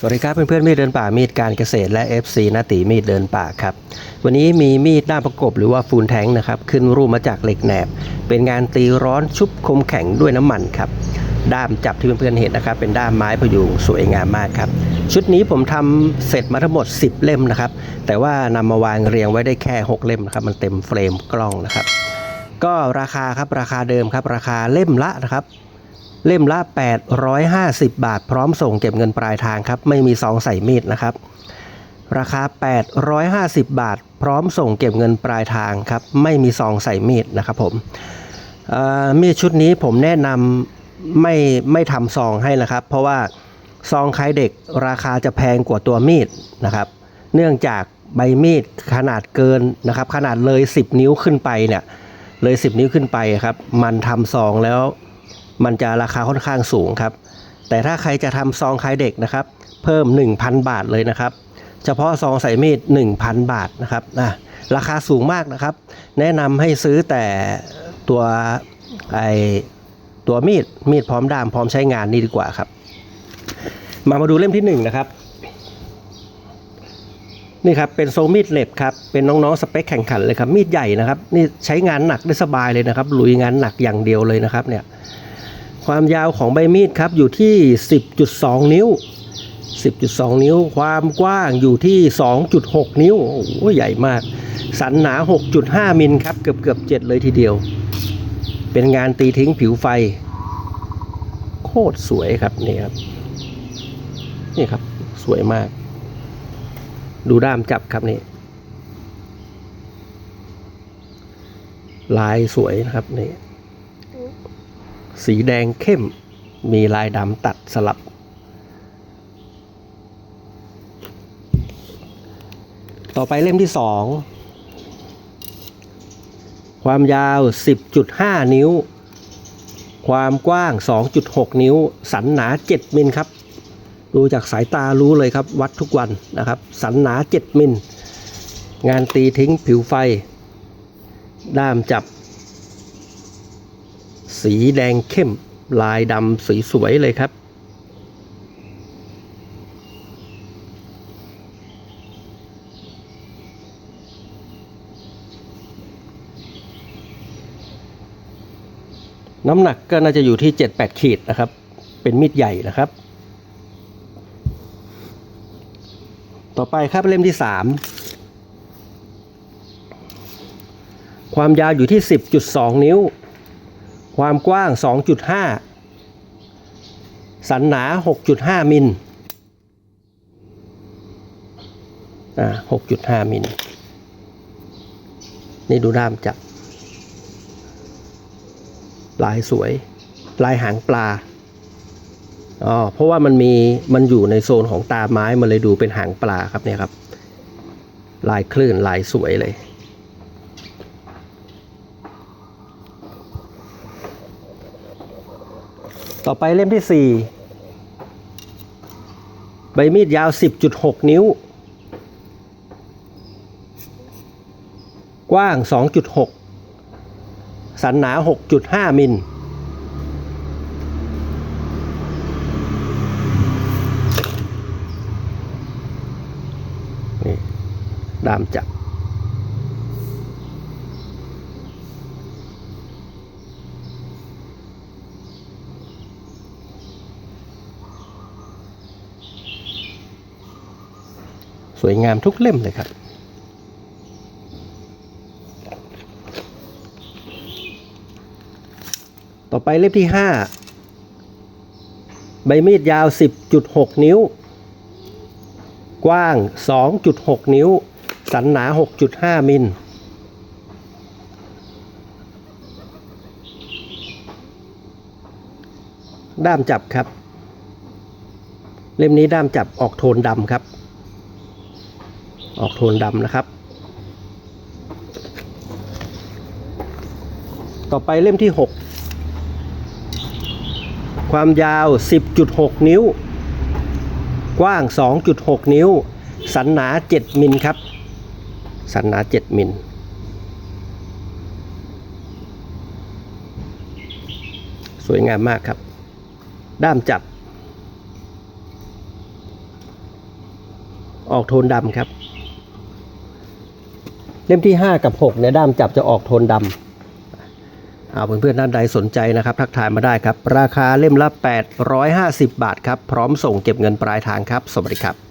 สวัสดีครับเพื่อนๆมีดเดินป่ามีดการเกษตรและ FC นาตีมีดเดินป่าครับวันนี้มีมีดด้ามประกบหรือว่าฟูลแทงนะครับขึ้นรูปมาจากเหล็กแหนบ เป็นงานตีร้อนชุบคมแข็งด้วยน้ำมันครับด้ามจับที่เพื่อนๆเห็นนะครับ เป็นด้ามไม้พยุงสวยงามมากครับชุดนี้ผมทำเสร็จมาทั้งหมด 10 เล่มนะครับแต่ว่านำมาวางเรียงไว้ได้แค่ 6 เล่มนะครับมันเต็มเฟรมกล้องนะครับก็ราคาครับราคาเดิมครับราคาเล่มละนะครับ เล่มละ 850 บาท พร้อมส่งเก็บเงินปลายทางครับ ไม่มีซองใส่มีดนะครับ ราคา 850 บาท พร้อมส่งเก็บเงินปลายทางครับ ไม่มีซองใส่มีดนะครับผมมีดชุดนี้ผมแนะนำไม่ไม่ทำซองให้นะครับ เพราะว่าซองคล้ายเด็กราคาจะแพงกว่าตัวมีดนะครับ เนื่องจากใบมีดขนาดเกินนะครับ ขนาดเลย 10 นิ้วขึ้นไปเนี่ยเลย 10 นิ้วขึ้นไปครับ มันทำซองแล้ว มันจะราคาค่อนข้างสูงครับ แต่ถ้าใครจะทำซองคลายเด็กนะครับ เพิ่ม 1,000 บาทเลยนะครับ เฉพาะซองใส่มีด 1,000 บาทนะครับนะราคาสูงมากนะครับ แนะนำให้ซื้อแต่ตัวไอตัวมีด มีดพร้อมด้ามพร้อมใช้งานนี่ดีกว่าครับ มามาดูเล่มที่1นนะครับนี่ครับเป็นทรงมีดเหล็บครับเป็นน้องๆสเปคแข่งขันเลยครับมีดใหญ่นะครับนี่ใช้งานหนักได้สบายเลยนะครับลุยงานหนักอย่างเดียวเลยนะครับเนี่ย ความยาวของใบมีดครับอยู่ที่ 10.2 นิ้ว 10.2 นิ้ว ความกว้างอยู่ที่ 2.6 นิ้ว โอ้โหใหญ่มาก สันหนา 6.5 มิลครับ เกือบเกือบ7เลยทีเดียว เป็นงานตีทิ้งผิวไฟ โคตรสวยครับนี่ครับ นี่ครับสวยมาก ดูด้ามจับครับนี่ลายสวยนะครับนี่ สีแดงเข้มมีลายดำตัดสลับ ต่อไปเล่มที่สองความยาว 10.5 นิ้ว ความกว้าง 2.6 นิ้ว สันหนา 7 มิลครับ ดูจากสายตารู้เลยครับ วัดทุกวันนะครับ สันหนา 7 มิล งานตีทิ้งผิวไฟ ด้ามจับ สีแดงเข้มลายดำสีสวยเลยครับ น้ำหนักก็น่าจะอยู่ที่ 7-8 ขีดนะครับ เป็นมีดใหญ่นะครับ ต่อไปครับเล่มที่ 3 ความยาวอยู่ที่ 10.2 นิ้ว ความกว้าง 2.5 สันหนา 6.5 มิลอ่า6.5 มิล นี่ดูด้ามจับ ลายสวย ลายหางปลา อ๋อ เพราะว่ามันมี มันอยู่ในโซนของตาไม้ มันเลยดูเป็นหางปลาครับเนี่ยครับ ลายคลื่นลายสวยเลย ต่อไปเล่มที่ 4 ใบมีดยาว 10.6 นิ้ว กว้าง 2.6 สันหนา 6.5 มิลนี่ดามจับ สวยงามทุกเล่มเลยครับต่อไปเล่มที่ 5 ใบมีดยาว 10.6 นิ้ว กว้าง 2.6 นิ้ว สันหนา 6.5 มิล ด้ามจับครับ เล่มนี้ด้ามจับออกโทนดำครับ ออกโทนดำนะครับ ต่อไปเล่มที่ 6 ความยาว 10.6 นิ้ว กว้าง 2.6 นิ้ว สันหนา 7 มิลครับ สันหนา 7 มิลสวยงามมากครับ ด้ามจับ ออกโทนดำครับ เล่มที่ 5 กับ6เนี่ยด้ามจับจะออกโทนดำเอาเพื่อนๆท่านใดสนใจนะครับ ทักทายมาได้ครับ ราคาเล่มละ 850 บาทครับ พร้อมส่งเก็บเงินปลายทางครับ สวัสดีครับ